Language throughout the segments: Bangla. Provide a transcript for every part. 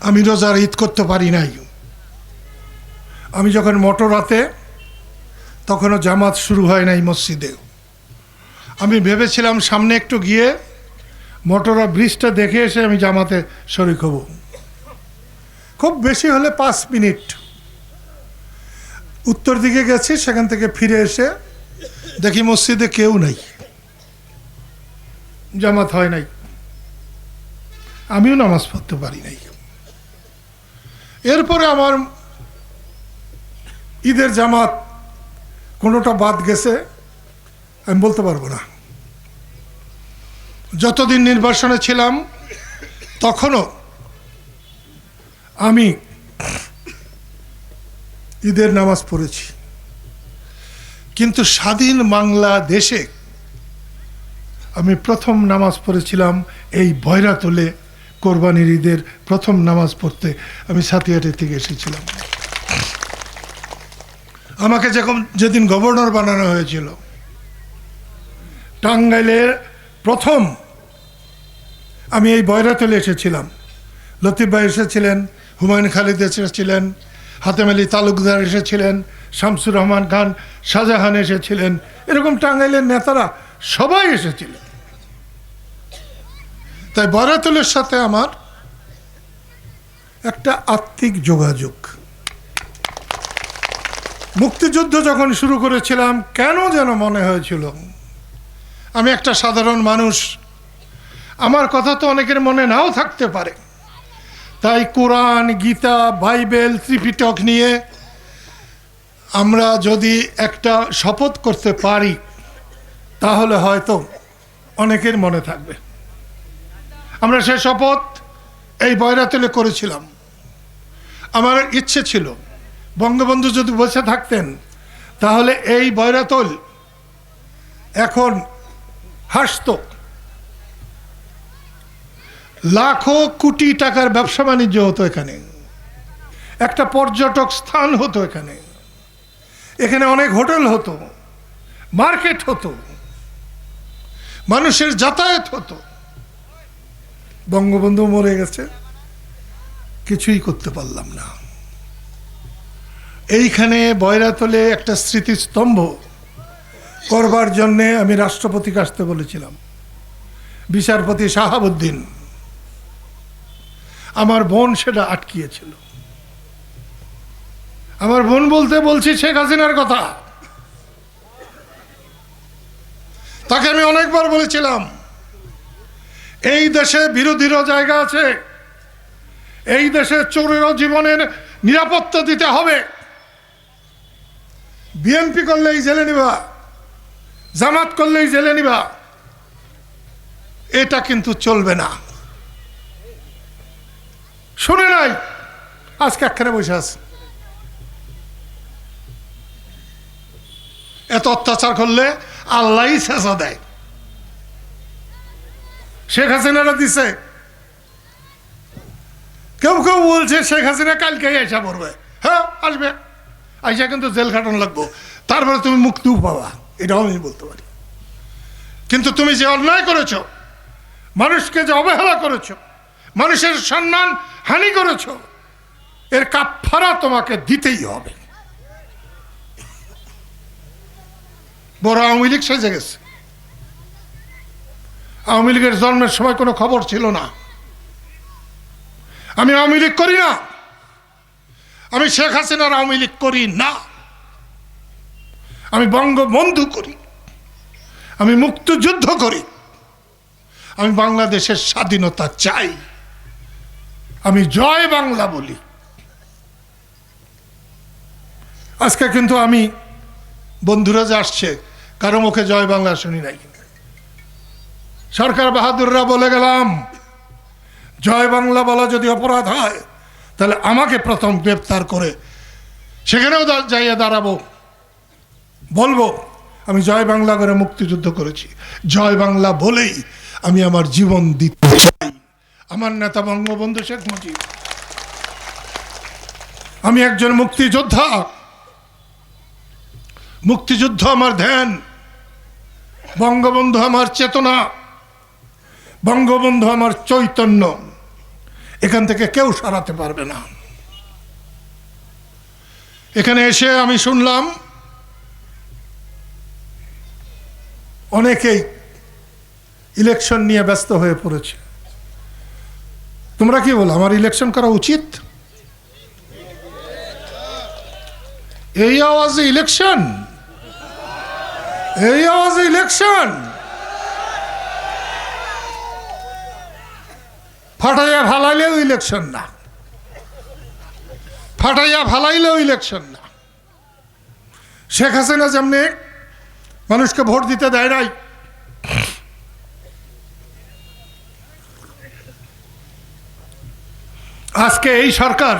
আমি রোজার ঈদ করতে পারি নাই। আমি যখন মোটর রাতে, তখনও জামাত শুরু হয় নাই মসজিদে। আমি ভেবেছিলাম সামনে একটু গিয়ে মোটরা ব্রিজটা দেখে এসে আমি জামাতে শরিক হব। খুব বেশি হলে পাঁচ মিনিট। উত্তর দিকে গেছি, সেখান থেকে ফিরে এসে দেখি মসজিদে কেউ নাই। জামাত হয় নাই। আমিও নামাজ পড়তে পারি নাই। এরপরে আমার ঈদের জামাত কোনোটা বাদ গেছে, আমি বলতে পারব না। যতদিন নির্বাসনে ছিলাম, তখনও আমি ঈদের নামাজ পড়েছি। কিন্তু স্বাধীন বাংলাদেশে আমি প্রথম নামাজ পড়েছিলাম এই বয়রাতলে কোরবানির ঈদের প্রথম নামাজ পড়তে আমি সাতিয়াটে থেকে এসেছিলাম। আমাকে যখন যেদিন গভর্নর বানানো হয়েছিল, টাঙ্গাইলের প্রথম আমি এই বয়রাতলে এসেছিলাম। লতিফ ভাই এসেছিলেন, হুমায়ুন খালিদ এসেছিলেন, হাতেম আলী তালুকদার এসেছিলেন, শামসুর রহমান খান শাহজাহান এসেছিলেন, এরকম টাঙ্গাইলের নেতারা সবাই এসেছিলেন। তাই বয়রাতলের সাথে আমার একটা আত্মিক যোগাযোগ। মুক্তিযুদ্ধ যখন শুরু করেছিলাম, কেন যেন মনে হয়েছিল, আমি একটা সাধারণ মানুষ, আমার কথা তো অনেকের মনে নাও থাকতে পারে। তাই কোরআন, গীতা, বাইবেল, ত্রিপিটক নিয়ে আমরা যদি একটা শপথ করতে পারি, তাহলে হয়তো অনেকের মনে থাকবে। আমরা সে শপথ এই বয়রাতলে করেছিলাম। আমার ইচ্ছে ছিল, বঙ্গবন্ধু যদি বসে থাকতেন, তাহলে এই বয়রাতল এখন হাসত। লাখো কোটি টাকার ব্যবসা বাণিজ্য হতো এখানে। একটা পর্যটক স্থান হতো এখানে। এখানে অনেক হোটেল হতো, মার্কেট হতো, মানুষের যাতায়াত হতো। বঙ্গবন্ধু মরে গেছে, কিছুই করতে পারলাম না। এইখানে বয়রাতলে একটা স্মৃতিস্তম্ভ করবার জন্যে আমি রাষ্ট্রপতিকে আসতে বলেছিলাম, বিচারপতি শাহাবুদ্দিন। আমার বোন সেটা আটকিয়েছিল। আমার বোন বলতে বলছি শেখ হাসিনার কথা। তাকে আমি অনেকবার বলেছিলাম এই দেশে বিরোধীরও জায়গা আছে। এই দেশে চোরেরও জীবনের নিরাপত্তা দিতে হবে। বিএনপি করলেই জেলে নিবা, জামাত করলেই জেলে নিবা। এটা কিন্তু চলবে না। শুনে নাই, আজকে একখানে বসে আছে। এত অত্যাচার করলে আল্লাহ শেষা দেয়। শেখ হাসিনারা দিছে। কেউ কেউ বলছে শেখ হাসিনা কালকে আইসা পড়বে হ্যাঁ আসবে। আইসা কিন্তু জেল খাটানো লাগবো। তারপরে তুমি মুক্তিও পাবা, এটাও আমি বলতে পারি। কিন্তু তুমি যে অন্যায় করেছ, মানুষকে যে অবহেলা করেছ, মানুষের সম্মান হানি করেছ, এর কাফারা তোমাকে দিতেই হবে। বড় আওয়ামী লীগ সেজে গেছে। আওয়ামী লীগের জন্মের সময় কোনো খবর ছিল না। আমি আওয়ামী লীগ করি না। আমি শেখ হাসিনার আওয়ামী লীগ করি না। আমি বঙ্গবন্ধু করি। আমি মুক্তিযুদ্ধ করি। আমি বাংলাদেশের স্বাধীনতা চাই। আমি জয় বাংলা বলি। আজকে কিন্তু আমি বন্ধুরা যে আসছে, কারও মুখে জয় বাংলা শুনি নাই সরকার বাহাদুররা বলে গেলাম, জয় বাংলা বলা যদি অপরাধ হয়, তাহলে আমাকে প্রথম গ্রেপ্তার করে সেখানেও যাইয়ে দাঁড়াবো। বলব, আমি জয় বাংলা করে মুক্তিযুদ্ধ করেছি। জয় বাংলা বলেই আমি আমার জীবন দিতে চাই। আমার নেতা বঙ্গবন্ধু শেখ মুজিব। আমি একজন মুক্তিযোদ্ধা। মুক্তিযুদ্ধ আমার ধ্যান। বঙ্গবন্ধু আমার চেতনা। বঙ্গবন্ধু আমার চৈতন্য। এখান থেকে কেউ সরাতে পারবে না। এখানে এসে আমি শুনলাম, অনেকেই ইলেকশন নিয়ে ব্যস্ত হয়ে পড়েছে। তোমরা কি বলো, আমার ইলেকশন করা উচিত? এই আওয়াজে ইলেকশন এই আওয়াজে ইলেকশন ফাটাইয়া ফালাইলেও ইলেকশন না। ফাটাইয়া ফালাইলেও ইলেকশন না। শেখ হাসিনা যেমনি মানুষকে ভোট দিতে দেয় নাই, আজকে এই সরকার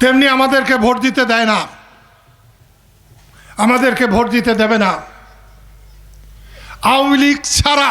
তেমনি আমাদেরকে ভোট দিতে দেয় না, আমাদেরকে ভোট দিতে দেবে না। আওয়ামী লীগ ছাড়া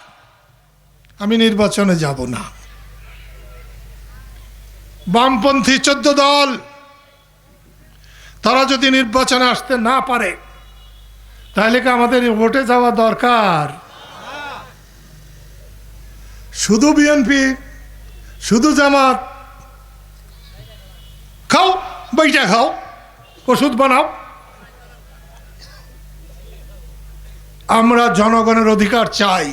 আমি নির্বাচনে যাব না। বামপন্থী চোদ্দ দল, তারা যদি নির্বাচনে আসতে না পারে, তাহলে কি আমাদের ভোটে যাওয়া দরকার? শুধু বিএনপি, শুধু জামাত। খাও, বইটা খাও, ওষুধ বানাও। আমরা জনগণের অধিকার চাই।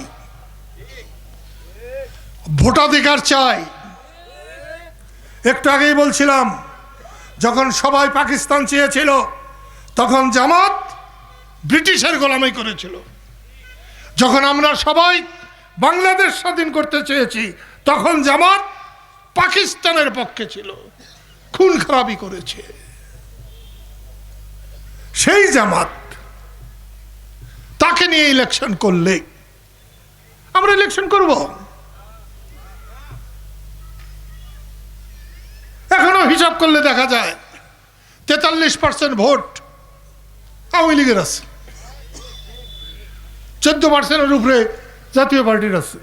ভোটাধিকার চাই। একটু আগেই বলছিলাম, যখন সবাই পাকিস্তান চেয়েছিল, তখন জামাত ব্রিটিশের গোলামি করেছিল। যখন আমরা সবাই বাংলাদেশ স্বাধীন করতে চেয়েছি, তখন জামাত পাকিস্তানের পক্ষে ছিল, খুন খারাপি করেছে। সেই জামাত তাকে নিয়ে ইলেকশন করলে আমরা ইলেকশন করব। করলে দেখা যায়, তেতাল্লিশ পার্সেন্ট ভোট আওয়ামী লীগের আছে। চোদ্দ পার্সেন্টের উপরে জাতীয় পার্টির আছে।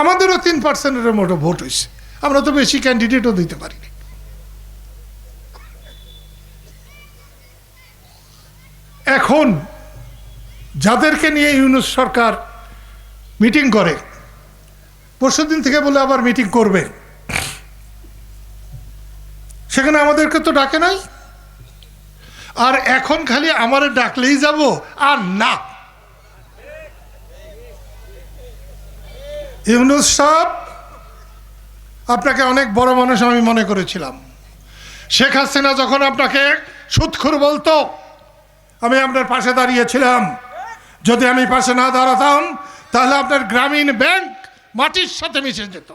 আমাদেরও তিন পার্সেন্টের মতো ভোট হয়েছে। আমরা তো বেশি ক্যান্ডিডেটও দিতে পারি এখন যাদেরকে নিয়ে ইউনুস সরকার মিটিং করে, পরশুদিন থেকে বলে আবার মিটিং করবে। সেখানে আমাদেরকে তো ডাকে নাই। আর এখন খালি আমার ডাকলেই যাব, আর না। ইউনুস সাহেব, আপনাকে অনেক বড় মানুষ আমি মনে করেছিলাম। শেখ হাসিনা যখন আপনাকে সুৎখুর বলতো, আমি আপনার পাশে দাঁড়িয়েছিলাম। যদি আমি পাশে না দাঁড়াতাম, তাহলে আপনার গ্রামীণ ব্যাংক মাটির সাথে মিশে যেত।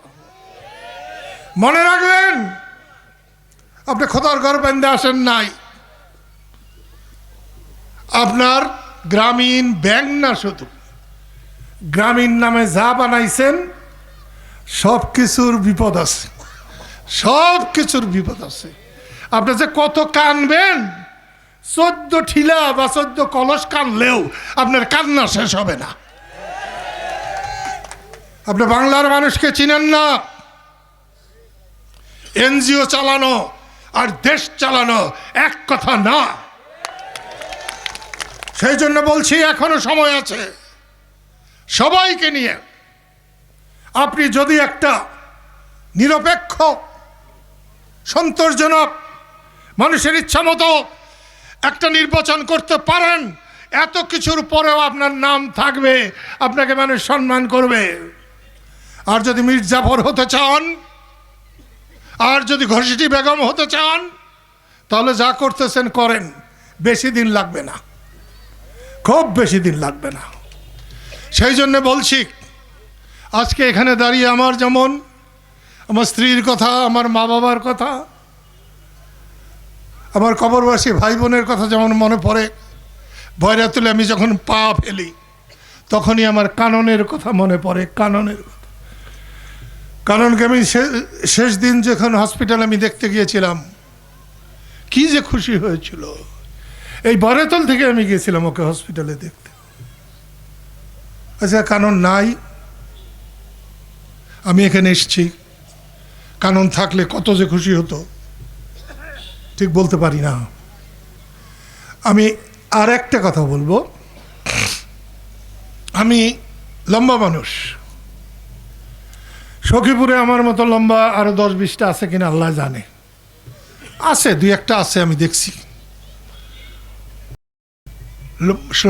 মনে রাখবেন আপনি খোদার ঘর বেঁধে আসেন নাই। আপনার গ্রামীণ ব্যাংক না শুধু, গ্রামীণ নামে যা বানাইছেন সব কিছুর বিপদ আছে। সব কিছুর বিপদ আছে। আপনি যে কত কানবেন, চোদ্দ ঠিলা বা চোদ্দ কলস কানলেও আপনার কান্না শেষ হবে না। আপনি বাংলার মানুষকে চিনেন না। এনজিও চালানো আর দেশ চালানো এক কথা না। সেই জন্য বলছি, এখনও সময় আছে। সবাইকে নিয়ে আপনি যদি একটা নিরপেক্ষ, সন্তোষজনক মানুষের ইচ্ছা মতো একটা নির্বাচন করতে পারেন, এত কিছুর পরেও আপনার নাম থাকবে, আপনাকে মানুষ সম্মান করবে। আর যদি মির্জাফর হতে চান আর যদি ঘষিটি বেগম হতে চান, তাহলে যা করতেছেন করেন। বেশি দিন লাগবে না। খুব বেশি দিন লাগবে না। সেই জন্য বলছি, আজকে এখানে দাঁড়িয়ে আমার যেমন, আমার স্ত্রীর কথা, আমার মা বাবার কথা, আমার কবরবাসী ভাই বোনের কথা যেমন মনে পড়ে ভয়রা তুলে আমি যখন পা ফেলি, তখনই আমার কাননের কথা মনে পড়ে, কাননের কথা। কারণ কি, আমি শেষ দিন যখন হসপিটাল আমি দেখতে গিয়েছিলাম, কি যে খুশি হয়েছিল। এই বরেতল থেকে আমি গিয়েছিলাম ওকে হসপিটালে দেখতে। আচ্ছা কানন নাই। আমি এখানে এসেছি। কানন থাকলে কত যে খুশি হতো, ঠিক বলতে পারি না। আমি আর একটা কথা বলব। আমি লম্বা মানুষ। সখীপুরে আমার মতো লম্বা আরও দশ বিশটা আছে কিনা আল্লাহ জানে। আছে, দুই একটা আছে, আমি দেখছি।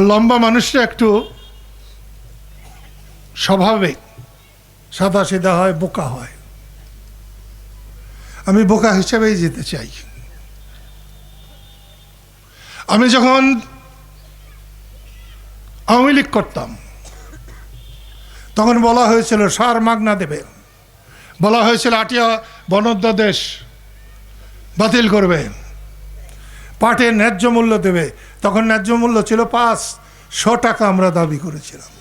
লম্বা মানুষটা একটু স্বভাবে সাদা সিধা হয়, বোকা হয়। আমি বোকা হিসেবেই যেতে চাই। আমি যখন আওয়ামী লীগ করতাম, তখন বলা হয়েছিল, সার মাগনা দেবে। বলা হয়েছিল আটিয়া বনোদ্যাদেশ বাতিল করবে। পাটের ন্যায্য মূল্য দেবে। তখন ন্যায্য মূল্য ছিল পাঁচশো টাকা আমরা দাবি করেছিলাম।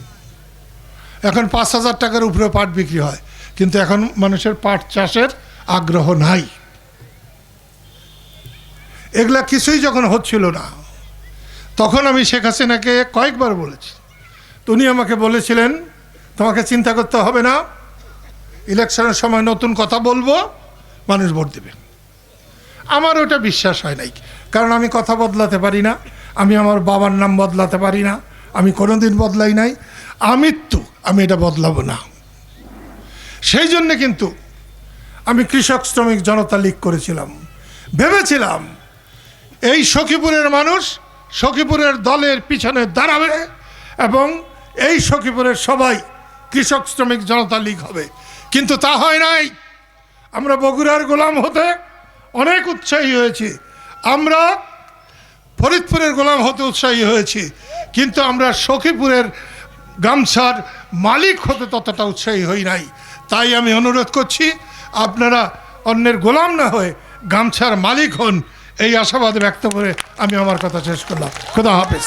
এখন পাঁচ হাজার টাকার উপরে পাট বিক্রি হয়। কিন্তু এখন মানুষের পাট চাষের আগ্রহ নাই। এগুলা কিছুই যখন হচ্ছিল না, তখন আমি শেখ হাসিনাকে কয়েকবার বলেছি। উনি আমাকে বলেছিলেন, তোমাকে চিন্তা করতে হবে না। ইলেকশনের সময় নতুন কথা বলব, মানুষ ভোট দেবে। আমার ওটা বিশ্বাস হয় নাই। কারণ আমি কথা বদলাতে পারি না, আমি আমার বাবার নাম বদলাতে পারি না, আমি কোনোদিন বদলাই নাই। আমৃত্যু, আমি এটা বদলাবো না। সেই জন্যে কিন্তু আমি কৃষক শ্রমিক জনতা লীগ করেছিলাম। ভেবেছিলাম এই সখীপুরের মানুষ সখীপুরের দলের পিছনে দাঁড়াবে এবং এই সখীপুরের সবাই কৃষক শ্রমিক জনতা লীগ হবে। কিন্তু তা হয় নাই। আমরা বগুড়ার গোলাম হতে অনেক উৎসাহী হয়েছি। আমরা ফরিদপুরের গোলাম হতে উৎসাহী হয়েছি। কিন্তু আমরা সখীপুরের গামছার মালিক হতে ততটা উৎসাহী হই নাই। তাই আমি অনুরোধ করছি, আপনারা অন্যের গোলাম না হয়ে গামছার মালিক হন, এই আশাবাদ ব্যক্ত করে আমি আমার কথা শেষ করলাম। খোদা হাফেজ।